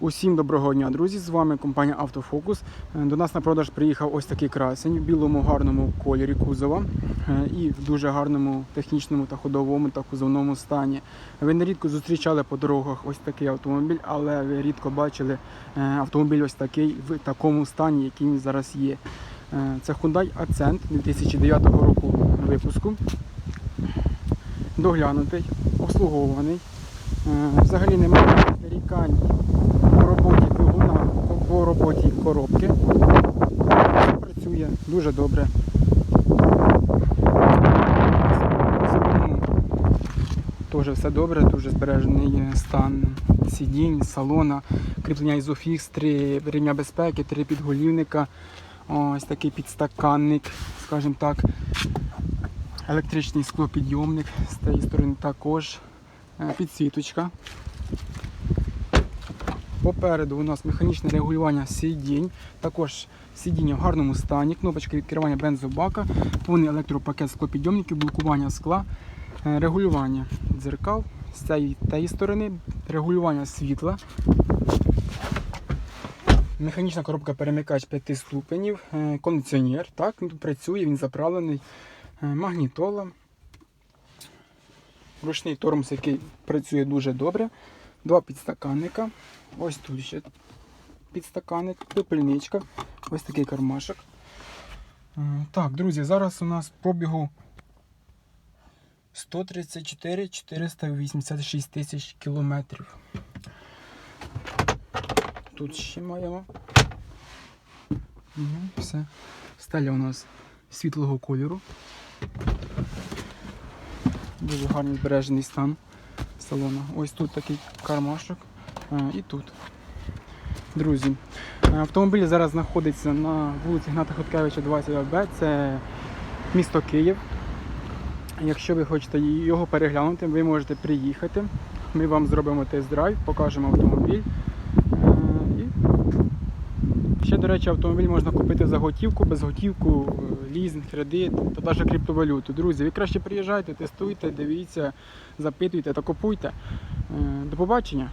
Усім доброго дня, друзі! З вами компанія Автофокус. Е, До нас на продаж приїхав ось такий красень в білому гарному кольорі кузова е, і в дуже гарному технічному та ходовому та кузовному стані. Ви нерідко зустрічали по дорогах ось такий автомобіль, але ви рідко бачили е, автомобіль ось такий в такому стані, який він зараз є. Це Hyundai Accent 2009 року випуску. Доглянутий, обслугований. Е, Взагалі немає нарікань по роботі двигуна, по роботі коробки. Працює дуже добре. Теж все добре, дуже збережений стан сидінь, салона, кріплення ізофікс, три рівня безпеки, три підголівника, ось такий підстаканник, скажімо так, електричний склопідйомник з тієї сторони також, підсвіточка. Попереду у нас механічне регулювання сидінь, також сидіння в гарному стані, кнопочка відкривання бензобака, повний електропакет склопідйомників, блокування скла, е, регулювання дзеркал з цієї сторони, регулювання світла. Механічна коробка перемикач 5 ступенів, е, кондиціонер, так, він працює, він заправлений, е, магнітола, ручний тормоз, який працює дуже добре, два підстаканника. Ось тут ще підстаканник, пепельничка, ось такий кармашок. Е, Так, друзі, зараз у нас пробігу 134 486 тисяч кілометрів. Тут ще маємо. Все. Стеля у нас світлого кольору. Дуже гарний збережений стан салону. Ось тут такий кармашок е, і тут. Друзі, е, автомобіль зараз знаходиться на вулиці Гната Хоткевича 20Б. Це місто Київ. Якщо ви хочете його переглянути, ви можете приїхати. Ми вам зробимо тест-драйв, покажемо автомобіль. До речі, автомобіль можна купити за готівку, без готівку, е, лізинг, кредит та навіть криптовалюту. Друзі, ви краще приїжджайте, тестуйте, дивіться, запитуйте та купуйте. Е, До побачення!